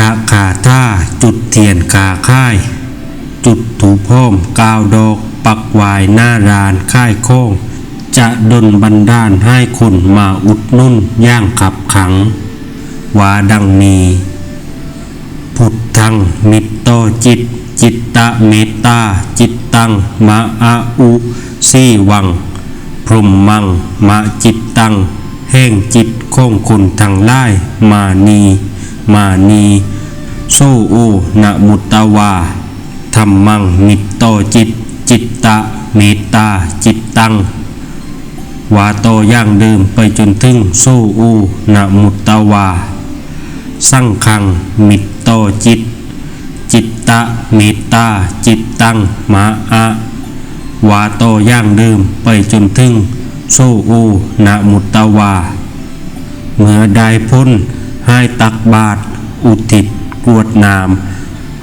ระขาท่าจุดเทียนกาค่าย จุดถูพร้อมกาวดอกปักวายหน้ารานค่ายโค้ง จะดนบันดาลให้คนมาอุดนุ่นย่างขับขังวาดังนี้พุทธังมิตโตจิต จิตตะเมตตาจิตตังมะอาอุสีวัง พรหมมังมะจิตตัง แห่งจิตของคนทางไล่มานี มานีโซโอนะมุตตวาธรรมังมิตโตจิต จิตตะเมตตาจิตตังวาโตย่างเดิมไปจนถึงโซอูนะมุตตวา สั่งคังมิตโตจิต จิตตะเมตตาจิตตังมาอะวาโตย่างเดิมไปจนถึงโซอูนะมุตตวา เมื่อได้พ้นให้ตักบาตร อุทิศกวดนาม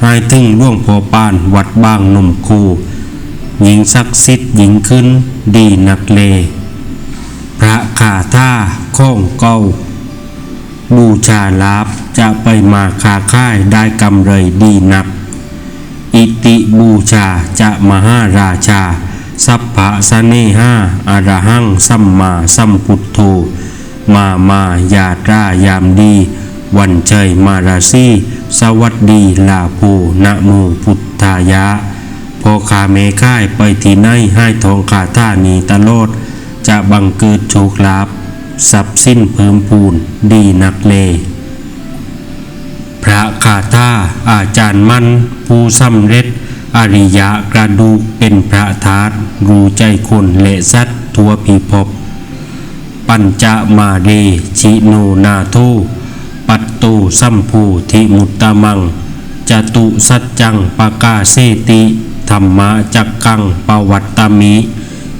ให้ถึงล่วงพอปานวัดบ้างหนุ่มคูหญิงศักดิ์สิทธิ์หญิงขึ้นดีนักเล พระขาท่าข้องเก้า บูชาลาบจะไปมาค้าค่ายได้กำไรดีนัก อิติบูชาจะมหาราชา สัพพะสเนห้าอรหังสัมมาสัมพุทโธ มามายาตรายามดี วันเชยมาราซีสวัสดีลาภูนะโมพุทธายะ พอขาเมค่ายไปที่ไหนให้ทองขาท่านีตะโลดจะบังเกิดโชคลาภทรัพย์สิ้นเพิ่มพูนดีนักเล พระคาถาอาจารย์มั่นผู้สำเร็จ อริยะกระดูกเป็นพระธาตุรู้ใจคนและสัตว์ทัวพิภพปัญจมาเรชิโนนาโท ปัตตูสัมภูทิมุตตะมังจตุสัจจังปกาเสติธรรมะจักกังปวัตตมิ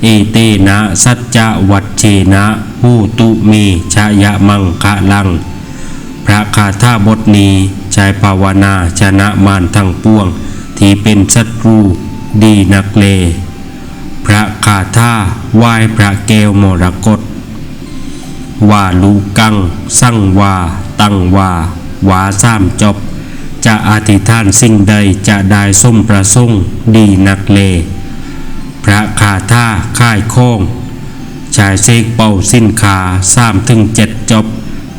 เอเตนะสัจจะวัดเชนะหูตุมีชายะมังคะลัง พระคาถาบทนี้ใช้ภาวนาชนะมารทั้งปวง ที่เป็นศัตรูดีนักเล พระคาถาไหว้พระแก้วมรกตว่าลูกัง สั่งว่า ตั้งว่า วาสามจบ จะอธิษฐานสิ่งใดจะได้สมประสงค์ดีนักเล พระคาถาค่ายโค้งชายเสกเป่าสิ้นขาสามถึงเจ็ดจบ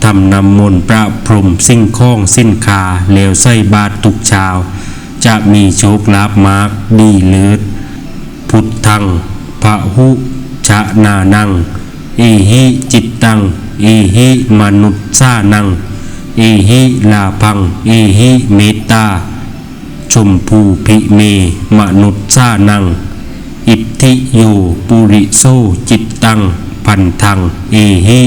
ทำนำมนต์พระพรหมสิ่งข้องสิ้นขาเลวไส้บาททุกช้าจะมีโชคลาภมากดีเลิศพุทธังพระหุชะนานังอีหิจิตตัง อีหิมนุษสานัง อีหิลาพัง อีหิเมตตา ชมพูพิเมมนุษสานัง อิทธิโยปุริโสจิตตัง พันธัง อีหิ